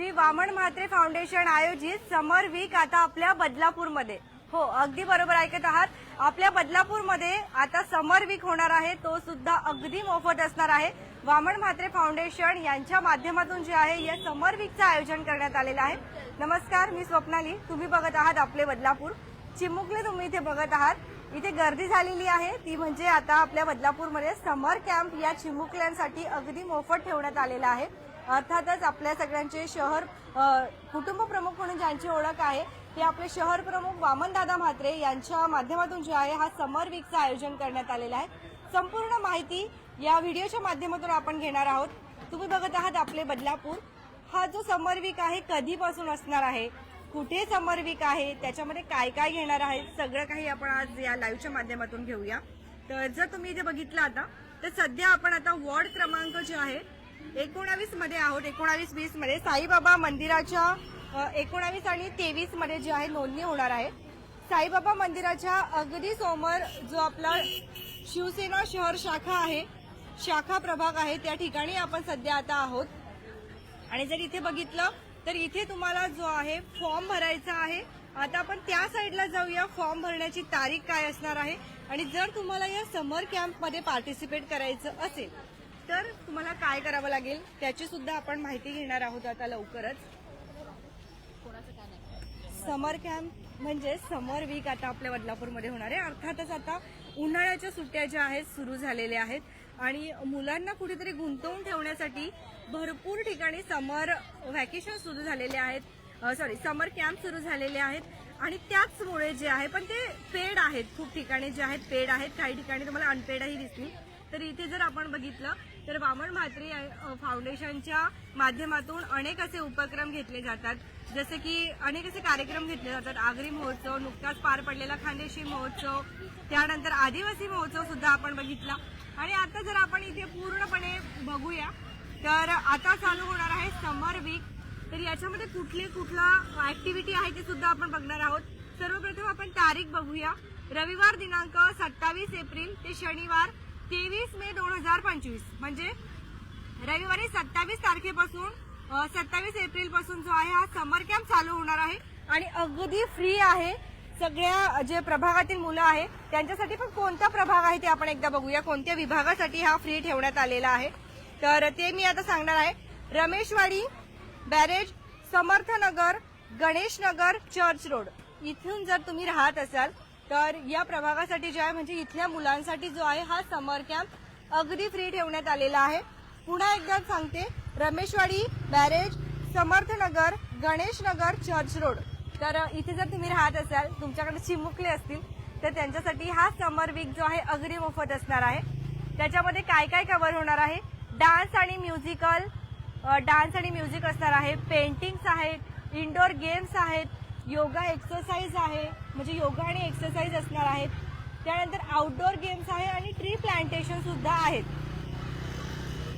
Shri Vaman Mhatre foundation आयोजित समर weak आता आपल्या बदलापूरमध्ये. हो अगदी बरोबर ऐकत आहात. आपल्या बदलापूरमध्ये आता समर वीक होणार आहे. तो सुद्धा अगदी मोफत असणार आहे. वामन म्हात्रे फाउंडेशन यांच्या माध्यमातून जे आहे या समर वीकचं आयोजन करण्यात आलेलं आहे. नमस्कार मी स्वप्नाली. तुम्ही बघत आहात आपले बदलापूर. चिमुकले तुम्ही इथे बघत आहात. इथे गर्दी झालेली आहे. ती म्हणजे आता आपल्या बदलापूरमध्ये समर कॅम्प या चिमुकल्यांसाठी अगदी मोफत ठेवण्यात आलेला आहे. अर्थातच आपल्या सगळ्यांचे शहर कुटुंब प्रमुख म्हणून ज्यांची ओळख आहे ते आपले शहर प्रमुख वामनदादा म्हात्रे यांच्या माध्यमातून जे आहे हा समर वीकचं आयोजन करण्यात आलेलं आहे. संपूर्ण माहिती या व्हिडिओच्या माध्यमातून आपण घेणार आहोत. तुम्ही बघत आहात आपले बदलापूर. हा जो समर वीक आहे कधीपासून असणार आहे? कुठे समर वीक आहे? त्याच्यामध्ये काय काय घेणार आहे? सगळं काही आपण आज या लाईव्हच्या माध्यमातून घेऊया. तर जर तुम्ही इथे बघितलं आता तर सध्या आपण आता वॉर्ड क्रमांक जे आहे एकोणावीसमध्ये आहोत. एकोणावीस वीसमध्ये साईबाबा मंदिराच्या एकोणावीस आणि तेवीसमध्ये जे आहे नोंदणी होणार आहे. साईबाबा मंदिराच्या अगदी समोर जो आपला शिवसेना शहर शाखा आहे शाखा प्रभाग आहे त्या ठिकाणी आपण सध्या आता आहोत. आणि जर इथे बघितलं तर इथे तुम्हाला जो आहे फॉर्म भरायचा आहे. आता आपण त्या साईडला जाऊया. फॉर्म भरण्याची तारीख काय असणार आहे? आणि जर तुम्हाला या समर कॅम्पमध्ये पार्टिसिपेट करायचं असेल तर तुम्हाला काय करावं लागेल त्याची सुद्धा आपण माहिती घेणार आहोत आता लवकरच. समर कॅम्प म्हणजे समर वीक आता आपल्या बदलापूरमध्ये होणार आहे. अर्थातच आता उन्हाळ्याच्या सुट्ट्या ज्या आहेत सुरू झालेल्या आहेत. आणि मुलांना कुठेतरी गुंतवून ठेवण्यासाठी भरपूर ठिकाणी समर व्हॅकेशन सुरू झालेले आहेत. सॉरी समर कॅम्प सुरू झालेले आहेत. आणि त्याचमुळे जे आहे पण ते पेड आहेत. खूप ठिकाणी जे आहेत पेड आहेत. काही ठिकाणी तुम्हाला अनपेडही दिसतील. तर इथे जर आपण बघितलं तर वामन म्हात्रे फाउंडेशनच्या माध्यमातून अनेक असे उपक्रम घेतले जातात. जसे की अनेक असे कार्यक्रम घेतले जातात. आगरी महोत्सव नुकताच पार पडलेला खानदेशी महोत्सव त्यानंतर आदिवासी महोत्सव सुद्धा आपण बघितला. आणि आता जर आपण इथे पूर्णपणे बघूया तर आता चालू होणार आहे समर वीक तर याच्यामध्ये कुठली कुठला ऍक्टिव्हिटी आहे ते सुद्धा आपण बघणार आहोत. सर्वप्रथम आपण तारीख बघूया. रविवार दिनांक सत्तावीस एप्रिल ते शनिवार. तेवीस मे दोन हजार पंचवीस. म्हणजे रविवारी सत्तावीस तारखेपासून सत्तावीस एप्रिलपासून जो आहे हा समर कॅम्प चालू होणार आहे. आणि अगदी फ्री आहे. सगळ्या जे प्रभागातील मुलं आहे त्यांच्यासाठी पण कोणता प्रभाग आहे ते आपण एकदा बघूया. कोणत्या विभागासाठी हा फ्री ठेवण्यात आलेला आहे? तर ते मी आता सांगणार आहे. Rameshwadi barrage Samarthnagar Ganeshnagar church road. इथून जर तुम्ही राहत असाल तर या प्रभागासाठी जे आहे म्हणजे इथल्या मुलांसाठी जो आहे हा समर कॅम्प अगदी फ्री ठेवण्यात आलेला आहे. पुन्हा एकदा सांगते Rameshwadi barrage Samarthnagar Ganeshnagar church road तर इथे जर तुम्ही राहत असाल तुमच्याकडे चिमुकले असतील तर त्यांच्यासाठी हा समर वीक जो आहे अगदी मोफत असणार आहे. त्याच्यामध्ये काय काय कव्हर होणार आहे? डान्स आणि म्युझिकल डान्स आणि म्युझिक असणार आहे. पेंटिंग्स आहेत इंडोर गेम्स आहेत योगा एक्सरसाइज आहे म्हणजे योगा आणि एक्सरसाइज असणार आहेत. त्यानंतर आउटडोअर गेम्स आहे आणि ट्री प्लांटेशन सुद्धा आहेत.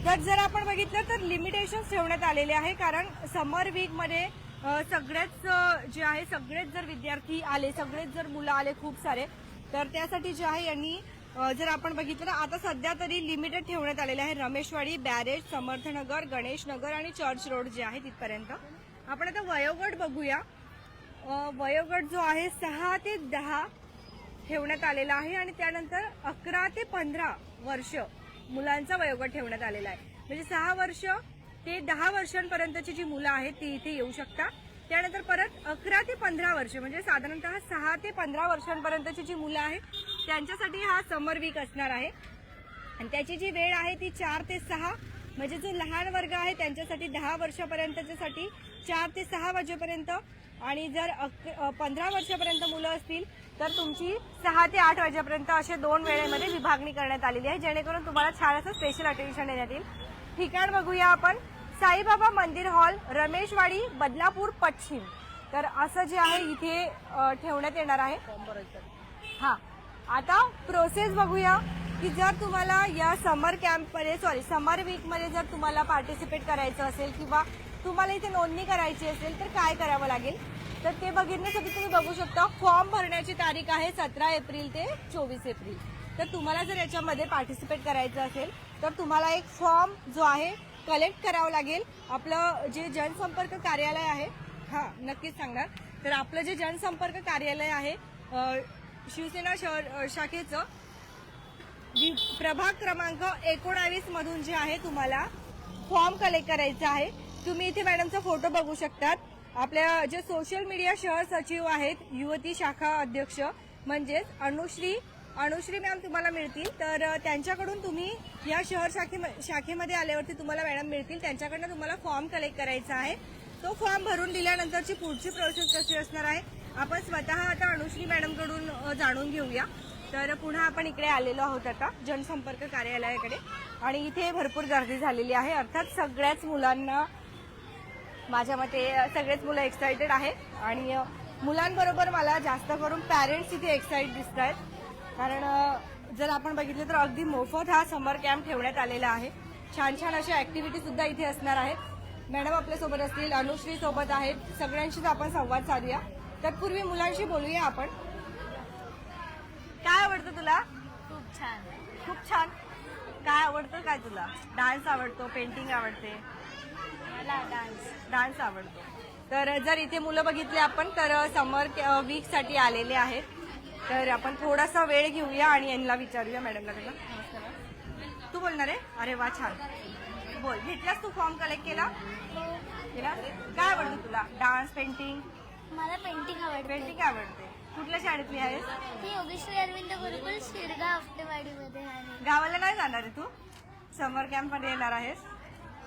तर जर आपण बघितलं तर लिमिटेशन ठेवण्यात आलेले आहे कारण समर वीकमध्ये सगळेच जे आहे सगळेच जर विद्यार्थी आले सगळेच जर मुलं आले खूप सारे तर त्यासाठी जे आहे यांनी जर आपण बघितलं तर आता सध्या तरी लिमिटेड ठेवण्यात आलेले आहे. रमेशवाडी बॅरेज समर्थनगर गणेशनगर आणि चर्च रोड जे आहे तिथपर्यंत आपण आता वयोगट बघूया. वयोगट जो आहे सहा ते दहा ठेवण्यात आलेला आहे आणि त्यानंतर अकरा ते पंधरा वर्ष मुलांचा वयोगट ठेवण्यात आलेला आहे. म्हणजे सहा वर्ष ते दहा वर्षांपर्यंतची जी मुलं आहेत ती इथे येऊ शकता. त्यानंतर परत अकरा ते पंधरा वर्ष म्हणजे साधारणतः सहा ते पंधरा वर्षांपर्यंतची जी मुलं आहेत त्यांच्यासाठी हा समर वीक असणार आहे. आणि त्याची जी वेळ आहे ती चार ते सहा म्हणजे जो लहान वर्ग आहे त्यांच्यासाठी दहा वर्षापर्यंतच्यासाठी चार ते सहा वाजेपर्यंत आणि जर पंधरा वर्षापर्यंत मुलं असतील तर तुमची सहा ते आठ वाजेपर्यंत असे दोन वेळेमध्ये विभागणी करण्यात आलेली आहे जेणेकरून तुम्हाला छान असं स्पेशल अटेन्शन देण्यात येईल. ठिकाण बघूया आपण. साईबाबा मंदिर हॉल रमेशवाडी बदलापूर पश्चिम. तर असं जे आहे इथे ठेवण्यात येणार आहे. हा. आता प्रोसेस बघूया की जर तुम्हाला या समर कॅम्पमध्ये सॉरी समर वीकमध्ये जर तुम्हाला पार्टिसिपेट करायचं असेल किंवा तुम्हाला इथे नोंदणी करायची असेल तर काय करावं लागेल? तर ते बघण्यासाठी तुम्ही बघू शकता फॉर्म भरण्याची तारीख आहे सतरा एप्रिल ते चोवीस एप्रिल. तर तुम्हाला जर याच्यामध्ये पार्टिसिपेट करायचं असेल तर तुम्हाला एक फॉर्म जो आहे कलेक्ट करावं लागेल. आपलं जे जनसंपर्क कार्यालय आहे हा नक्कीच सांगणार. तर आपलं जे जनसंपर्क कार्यालय आहे शिवसेना शहर शाखेचं प्रभाग क्रमांक एकोणावीस मधून जे आहे तुम्हाला फॉर्म कलेक्ट करायचा आहे. तुम्ही इथे मॅडमचा फोटो बघू शकतात. आपल्या जे सोशल मीडिया शहर सचिव आहेत युवती शाखा अध्यक्ष म्हणजेच अनुश्री अनुश्री मॅम तुम्हाला मिळतील. तर त्यांच्याकडून तुम्ही या शहर शाखे शाखेमध्ये आल्यावरती तुम्हाला मॅडम मिळतील. त्यांच्याकडनं तुम्हाला फॉर्म कलेक्ट करायचा आहे. तो फॉर्म भरून दिल्यानंतरची पुढची प्रोसेस कशी असणार आहे आपण स्वतः आता अनुश्री मॅडमकडून जाणून घेऊया. तर पुन्हा आपण इकडे आलेलो आहोत आता जनसंपर्क कार्यालयाकडे. आणि इथे भरपूर गर्दी झालेली आहे. अर्थात सगळ्याच मुलांना माझ्या मते सगळेच मुलं एक्साइटेड आहेत. आणि मुलांबरोबर मला जास्त करून पॅरेंट्स इथे एक्साइट दिसत आहेत कारण जर आपण बघितलं तर अगदी मोफत हा समर कॅम्प ठेवण्यात आलेला आहे. छान छान अशा ऍक्टिव्हिटी सुद्धा इथे असणार आहेत. मॅडम आपल्यासोबत असतील अनुश्री सोबत आहेत. सगळ्यांशीच आपण संवाद साधूया. तत्पूर्वी मुलांशी बोलूया आपण. काय आवडतं तुला? खूप छान. खूप छान. काय आवडतं काय तुला? डान्स आवडतो पेंटिंग आवडते. मला डान्स डान्स आवडतो. तर जर इथे मुलं बघितली आपण तर समर वीकसाठी आलेले आहेत. तर आपण थोडासा वेळ घेऊया आणि यांना विचारूया मॅडमला. नमस्कार. तू बोलणार आहे? अरे वा छान. बोल. घेतलास तू फॉर्म कलेक्ट केला? केला काय आवडतं तुला? डान्स पेंटिंग मला पेंटिंग आवडते. पेंटिंग आवडते. कुठल्या शाळेतली आहेस? योगेश्वरी अरविंद गुरुकुल शिरगाव आपटेवाडीमध्ये आहे. गावाला नाही जाणार आहे तू? समर कॅम्पमध्ये येणार आहेस?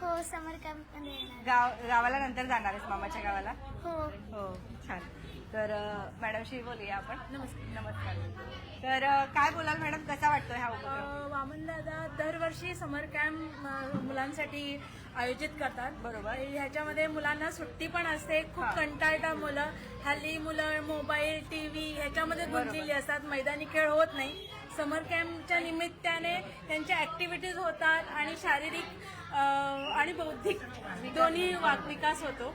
हो समर कॅम्पमध्ये येणार. गाव गावाला नंतर जाणार आहेस मामाच्या गावाला? हो. हो छान. तर अ, मॅडमशी बोलूया आपण. नमस्कार. नमस्कार. तर अ, काय बोलाल मॅडम? कसा वाटतोय हा उपक्रम? वामनदादा दरवर्षी समर कॅम्प अ, मुलांसाठी आयोजित करतात. बरोबर. ह्याच्यामध्ये मुलांना सुट्टी पण असते. खूप हा. कंटाळता मुलं. हल्ली मुलं मोबाईल टीव्ही ह्याच्यामध्ये गुंतलेली असतात. मैदानी खेळ होत नाही. समर कॅम्पच्या निमित्ताने त्यांच्या ऍक्टिव्हिटीज होतात आणि शारीरिक आणि बौद्धिक दोन्ही वाक विकास होतो.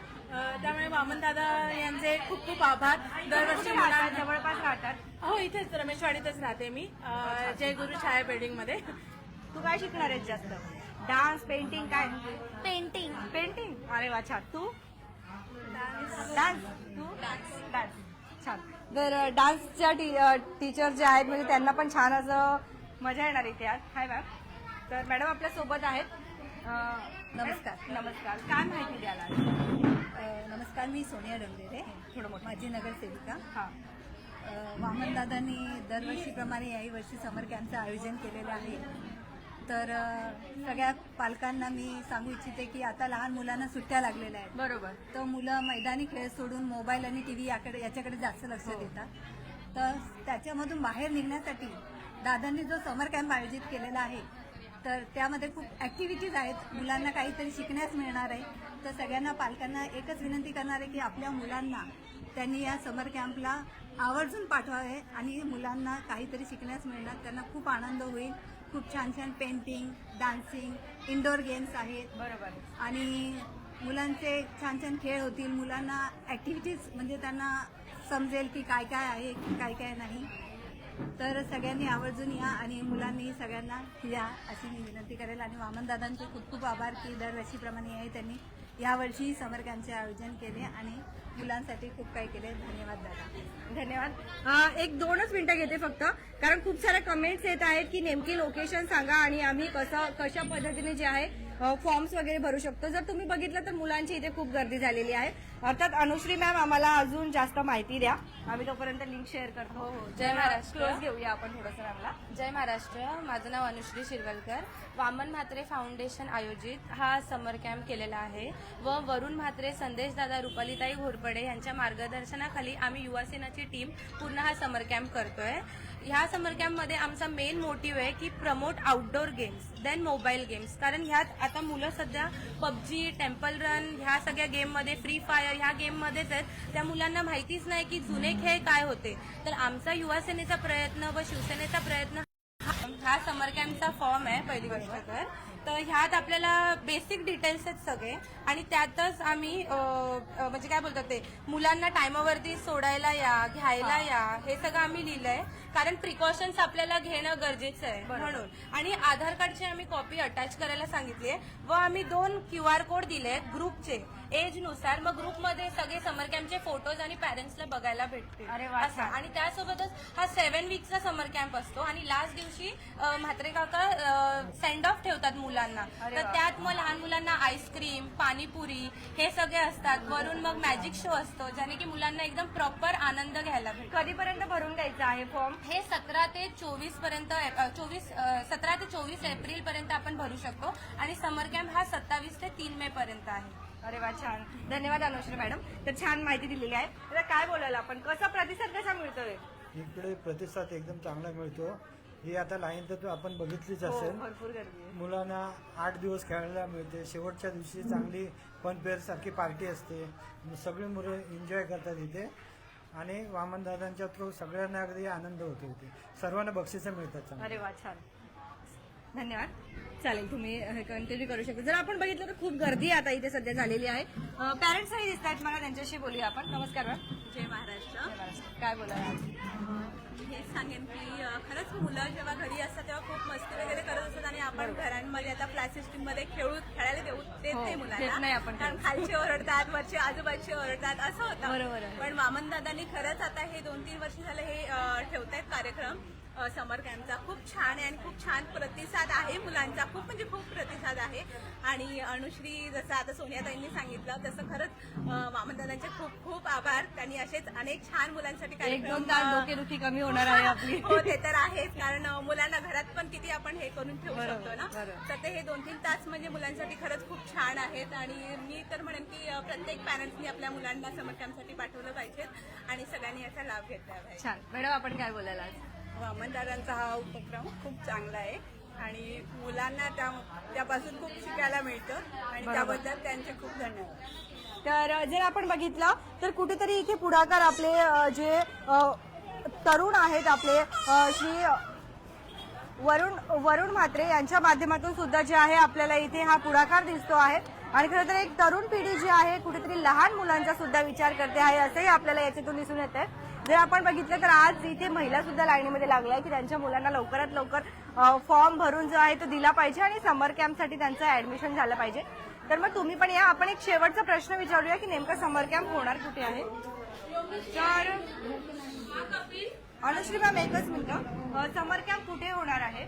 त्यामुळे वामनदादा यांचे खूप खूप आभार. दरवर्षी? मुलांना जवळपास राहतात. हो इथेच रमेशवाडीतच राहते मी. जय गुरु छाया बिल्डिंगमध्ये. तू काय शिकणार आहेस जास्त? डान्स पेंटिंग काय? पेंटिंग पेंटिंग अरे वा छान. तू? डान्स तू? डान्स छान. तर डान्सच्या टी- टीचर जे आहेत म्हणजे त्यांना पण छान असं मजा येणार इथे आज. हाय मॅम तर मॅडम आपल्यासोबत आहेत. नमस्कार. नमस्कार. काय माहिती द्याल नमस्कार मी सोनिया डोंगरे. थोडं मोठं. माझी नगरसेविका. हा. वामनदादांनी दरवर्षीप्रमाणे याही वर्षी समर कॅम्पचं आयोजन केलेलं आहे. तर सगळ्या पालकांना मी सांगू इच्छिते की आता लहान मुलांना सुट्ट्या लागलेल्या आहेत. बरोबर. तर मुलं मैदानी खेळ सोडून मोबाईल आणि टी व्ही याकडे याच्याकडे जास्त लक्ष देतात. तर त्याच्यामधून बाहेर निघण्यासाठी दादांनी जो समर कॅम्प आयोजित केलेला आहे तर त्यामध्ये खूप ॲक्टिव्हिटीज आहेत. मुलांना काहीतरी शिकण्यास मिळणार आहे. तर सगळ्यांना पालकांना एकच विनंती करणार आहे की आपल्या मुलांना त्यांनी या समर कॅम्पला आवर्जून पाठवावे आणि मुलांना काहीतरी शिकण्यास मिळणार. त्यांना खूप आनंद होईल. खूप छान छान पेंटिंग डान्सिंग इंडोर गेम्स आहेत. बरोबर. आणि मुलांचे छान छान खेळ होतील. मुलांना ॲक्टिव्हिटीज म्हणजे त्यांना समजेल की काय काय आहे काय काय नाही. तर सगळ्यांनी आवर्जून या आणि मुलांनी सगळ्यांना या अशी मी विनंती करेल. आणि वामनदादांचे खूप खूप आभार की दरवर्षीप्रमाणे आहे त्यांनी यावर्षी समर कॅम्पचे आयोजन केले आणि मुलांसाठी खूप काही केले. धन्यवाद दादा. धन्यवाद. अ, एक दोनच मिनिटं घेते फक्त. कारण खूप साऱ्या कमेंट्स येत आहेत की नेमकी लोकेशन सांगा आणि आम्ही कसं कशा पद्धतीने जे आहे फॉर्म्स वगैरे भरू शकतो. जर तुम्ही बघितलं तर मुलांची इथे खूप गर्दी झालेली आहे. अर्थात अनुश्री मॅम आम्हाला अजून जास्त माहिती द्या. आम्ही तोपर्यंत लिंक शेअर करतो. हो, जय महाराष्ट्र. क्लोज घेऊया आपण थोडंसं मॅमला जय महाराष्ट्र. माझं नाव अनुश्री शिरवलकर. वामन म्हात्रे फाउंडेशन आयोजित हा समर कॅम्प केलेला आहे. व वरुण म्हात्रे संदेशदादा रुपालीताई घोरपडे यांच्या मार्गदर्शनाखाली आम्ही युवा सेनाची टीम पूर्ण हा समर कॅम्प करतोय. ह्या समर कॅम्पमध्ये आमचा मेन मोटिव्ह आहे की promote outdoor games than mobile games कारण ह्यात आता मुलं सध्या पबजी टेम्पल रन ह्या सगळ्या गेममध्ये फ्री फायर ह्या गेममध्येच आहेत. त्या मुलांना माहितीच नाही की जुने खेळ काय होते. तर आमचा युवासेनेचा प्रयत्न व शिवसेनेचा प्रयत्न हा समर कॅम्पचा फॉर्म आहे पहिली गोष्ट तर. तर ह्यात आपल्याला बेसिक डिटेल्स आहेत सगळे. आणि त्यातच आम्ही म्हणजे काय बोलतात ते? मुलांना टायमावरती सोडायला या घ्यायला या हे सगळं आम्ही लिहिलंय. कारण प्रिकॉशन्स आपल्याला घेणं गरजेचं आहे म्हणून. आणि आधार कार्डची आम्ही कॉपी अटॅच करायला सांगितली व आम्ही दोन क्यू आर कोड दिले ग्रुपचे एजनुसार मग ग्रुपमध्ये सगळे समर कॅम्पचे फोटोज आणि पॅरेंट्सला बघायला भेटतील. अरे वा, असं. आणि त्यासोबतच हा सेव्हन वीकचा समर कॅम्प असतो आणि लास्ट दिवशी अ, म्हात्रे काका सेंड ऑफ ठेवतात मुलांना. अरे तर वा. त्यात मग लहान मुलांना आईस्क्रीम पाणीपुरी हे सगळे असतात. वरून मग मॅजिक शो असतो ज्याने की मुलांना एकदम प्रॉपर आनंद घ्यायला भेटतो. कधीपर्यंत भरून द्यायचा आहे फॉर्म हे सतरा ते चोवीसपर्यंत चोवीस सतरा ते चोवीस एप्रिल पर्यंत आपण भरू शकतो. आणि समर कॅम्प हा सत्तावीस ते तीन मे पर्यंत आहे. अरे वा छान. धन्यवाद अनुश्री मॅडम. तर छान माहिती दिलेली आहे. तर काय बोलायला आपण? कसा प्रतिसाद कसा मिळतोय? इकडे प्रतिसाद एकदम चांगला मिळतो. ही आता लाईन तर तू आपण बघितलीच हो, असेल. भरपूर गर्दी आहे. मुलांना आठ दिवस खेळायला मिळते. शेवटच्या दिवशी चांगली फन सारखी पार्टी असते. सगळी मुलं एन्जॉय करतात इथे. आणि वामनदादांच्या थ्रू सगळ्यांना अगदी आनंद होतो इथे. सर्वांना बक्षिसं मिळतात चांगली. अरे वा छान. धन्यवाद. चालेल तुम्ही हे कंटिन्यू करू शकता. जर आपण बघितलं तर खूप गर्दी आता इथे सध्या झालेली आहे. पॅरेंट्सही दिसत आहेत मला त्यांच्याशी बोलूया आपण. नमस्कार मॅम जय महाराष्ट्र. काय आज हेच सांगेन की खरंच मुलं जेव्हा घरी असतात तेव्हा खूप मस्ती वगैरे करत असतात आणि आपण घरांमध्ये आता फ्लॅट सिस्टीममध्ये खेळू खेळायला देऊ देत हो, नाही मुलांना. नाही आपण कारण खालचे ओरडतात वरचे आजूबाजूचे ओरडतात असं बरोबर होतं आहे. पण वामन दादांनी खरंच आता हे दोन तीन वर्ष झाले हे ठेवतायत कार्यक्रम. समर कॅम्पचा खूप छान आहे आणि खूप छान प्रतिसाद आहे मुलांचा. खूप म्हणजे खूप प्रतिसाद आहे. आणि अनुश्री जसं आता सोनियाताईंनी सांगितलं तसं खरंच वामनदादांचे खूप खूप आभार. त्यांनी असेच अनेक छान मुलांसाठी कार्यक्रम कमी होणार आहे आपली. हो ते तर आहेच. कारण मुलांना घरात पण किती आपण हे करून ठेवू शकतो ना. तर ते हे दोन तीन तास म्हणजे मुलांसाठी खरंच खूप छान आहेत. आणि मी तर म्हणेन की प्रत्येक पॅरेंट्सनी आपल्या मुलांना समर कॅम्पसाठी पाठवलं पाहिजेत. आणि सगळ्यांनी याचा लाभ घेतला पाहिजे. छान. मॅडम आपण काय बोलायला वामनदादांचा हा उपक्रम खूप चांगला आहे. आणि मुलांना त्या त्यापासून खूप शिकायला मिळतं. आणि. त्याबद्दल त्यांचे खूप धन्यवाद. तर जर आपण बघितलं तर कुठेतरी इथे पुढाकार आपले जे तरुण आहेत आपले श्री वरुण वरुण म्हात्रे यांच्या माध्यमातून सुद्धा जे आहे आपल्याला इथे हा पुढाकार दिसतो आहे. आणि खरं तर एक तरुण पिढी जी आहे कुठेतरी लहान मुलांचा सुद्धा विचार करते आहे असंही आपल्याला याच्यातून दिसून येत आहे जर आपण बघितलं तर आज इथे महिला सुद्धा लाईनीमध्ये लागल्या आहे की त्यांच्या मुलांना लवकरात लवकर फॉर्म भरून जो आहे तो दिला पाहिजे आणि समर कॅम्पसाठी त्यांचं ऍडमिशन झालं पाहिजे. तर मग तुम्ही पण या. आपण एक शेवटचा प्रश्न विचारूया की नेमका समर कॅम्प होणार कुठे आहे? तर अनुश्री मॅम एकच मिनिट. समर कॅम्प कुठे होणार आहे?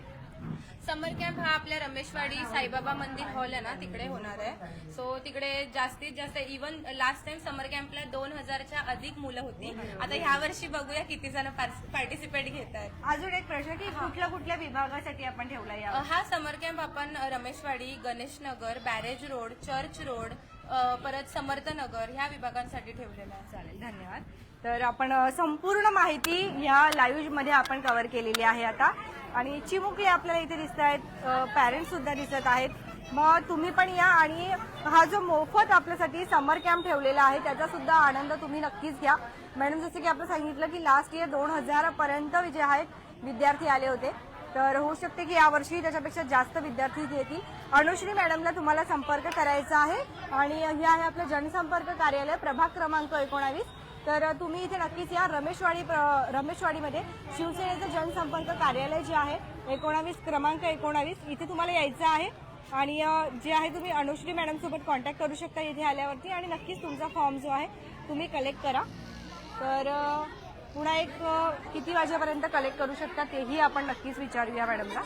समर कॅम्प हा आपल्या रमेशवाडी साईबाबा मंदिर हॉल आहे ना तिकडे होणार आहे. सो तिकडे जास्तीत जास्त इव्हन लास्ट टाइम समर कॅम्पला दोन हजारच्या अधिक मुलं होती. आता ह्या वर्षी बघूया किती जण पार्टिसिपेट घेत आहेत. अजून एक प्रश्न की कुठल्या कुठल्या विभागासाठी आपण ठेवला हा समर कॅम्प आपण Rameshwadi Ganeshnagar barrage road church road परत समर्थनगर ह्या विभागांसाठी ठेवलेला आहे. चालेल धन्यवाद. तर आपण संपूर्ण माहिती ह्या लाईव्हमध्ये आपण कव्हर केलेली आहे आता. आणि चिमुकले आपल्याला इथे दिसत आहेत. पॅरेंट्स सुद्धा दिसत आहेत. मग तुम्ही पण या आणि हा जो मोफत आपल्यासाठी समर कॅम्प ठेवलेला आहे त्याचा सुद्धा आनंद तुम्ही नक्कीच घ्या. मॅडम जसं की आपण सांगितलं की लास्ट इयर दोन हजार पर्यंत जे आहेत. विद्यार्थी आले होते. तर होऊ शकते की यावर्षी त्याच्यापेक्षा जास्त विद्यार्थी येतील. अनुश्री मॅडमला तुम्हाला संपर्क करायचा आहे. आणि हे आहे आपलं जनसंपर्क कार्यालय प्रभाग क्रमांक एकोणावीस. तर तुम्ही इथे नक्कीच या. रमेशवाडी रमेशवाडीमध्ये शिवसेनेचं जनसंपर्क कार्यालय जे आहे एकोणावीस क्रमांक एकोणावीस इथे तुम्हाला यायचं आहे. आणि जे आहे तुम्ही अनुश्री मॅडमसोबत कॉन्टॅक्ट करू शकता इथे आल्यावरती. आणि नक्कीच तुमचा फॉर्म जो आहे तुम्ही कलेक्ट करा. तर पुन्हा एक किती वाजेपर्यंत कलेक्ट करू शकता तेही आपण नक्कीच विचारूया मॅडमला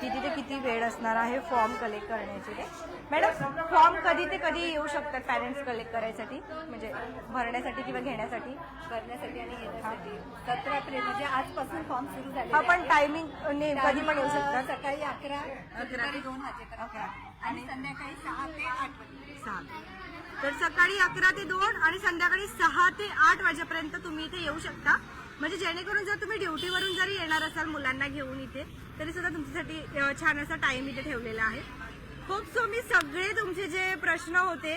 किती ते किती वेळ असणार आहे फॉर्म कलेक्ट करण्याचे ते? मॅडम फॉर्म कधी ते कधी येऊ शकतात पॅरेंट्स कलेक्ट करायसाठी? म्हणजे भरण्यासाठी किंवा घेण्यासाठी? करण्यासाठी आणि घेण्यासाठी सतरा एप्रिल म्हणजे आजपासून फॉर्म सुरू झाले हा पण टायमिंग कधी पण येऊ शकतात. सकाळी अकरा दुपारी दोन वाजेपर्यंत. आणि संध्याकाळी सहा ते आठ वाजे सहा तर सकाळी अकरा ते दोन आणि संध्याकाळी सहा ते आठ वाजेपर्यंत तुम्ही इथे येऊ शकता. म्हणजे जेणेकरून जर तुम्ही ड्युटीवरून जरी येणार असाल मुलांना घेऊन इथे तरी सुद्धा तुमच्यासाठी छान असा टाइम इथे ठेवलेला आहे. खूप सो मी सगळे तुमचे जे प्रश्न होते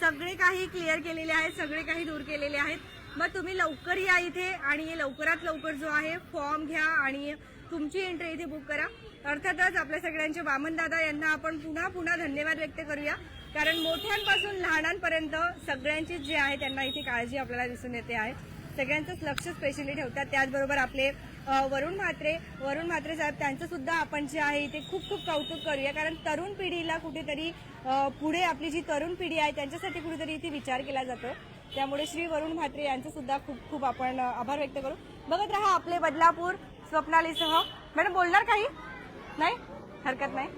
सगळे काही क्लिअर केलेले आहेत सगळे काही दूर केलेले आहेत. मग तुम्ही लवकर या इथे आणि लवकरात लवकर जो आहे फॉर्म घ्या आणि तुमची एंट्री इथे बुक करा. अर्थातच आपल्या सगळ्यांचे वामन दादा यांना आपण पुन्हा पुन्हा धन्यवाद व्यक्त करूया. कारण मोठ्यांपासून लहानांपर्यंत सगळ्यांची जे आहे त्यांना इथे काळजी आपल्याला दिसून येते आहे. सगळ्यांचंच लक्ष स्पेशली ठेवतात. त्याचबरोबर आपले वरुण म्हात्रे वरुण म्हात्रे साहेब त्यांचं सुद्धा आपण जे आहे इथे खूप खूप कौतुक करूया. कारण तरुण पिढीला कुठेतरी पुढे आपली जी तरुण पिढी आहे त्यांच्यासाठी कुठेतरी इथे विचार केला जातो. त्यामुळे श्री वरुण म्हात्रे यांचं सुद्धा खूप खूप आपण आभार व्यक्त करू. बघत राहा आपले बदलापूर स्वप्नालीसह. मॅडम बोलणार काही? नाही? हरकत नाही?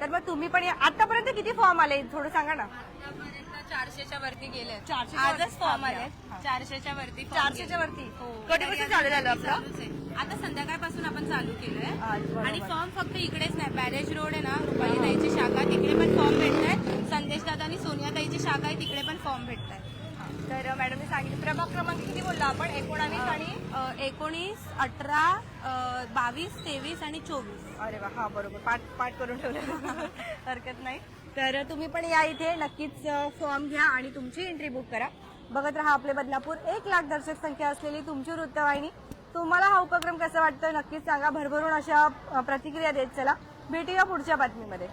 तर मग तुम्ही पण आतापर्यंत किती फॉर्म आले? थोडं सांगा ना. आतापर्यंत चारशेच्या वरती गेले चारशेच्या आजच? फॉर्म हा, आले हा. चारशेच्या वरती चारशेच्या. वरती. हो. कधीपासून चालू झालं आपलं. आता संध्याकाळपासून आपण चालू केलंय. आणि फॉर्म फक्त इकडेच नाही. बॅरेज रोड आहे ना रुपाली ताईची शाखा तिकडे पण फॉर्म भेटतायत. संदेश दादा आणि सोनिया ताईची शाखा आहे तिकडे पण फॉर्म भेटतायत. तर मॅडमने सांगितलं. प्रभाग क्रमांक किती बोलला आपण? एकोणावीस आणि एकोणीस अठरा बावीस तेवीस आणि चोवीस. अरे वा हा बरोबर. पाठ पाठ करून ठेवलं. हरकत नाही. तर तुम्ही पण या इथे. नक्कीच फॉर्म घ्या आणि तुमची एंट्री बुक करा. बघत राहा आपले बदलापूर. एक लाख दर्शक संख्या असलेली तुमची वृत्तवाहिनी. तुम्हाला हा उपक्रम कसा वाटतोय? नक्कीच सांगा. भरभरून अशा प्रतिक्रिया देत चला. भेटूया पुढच्या बातमीमध्ये.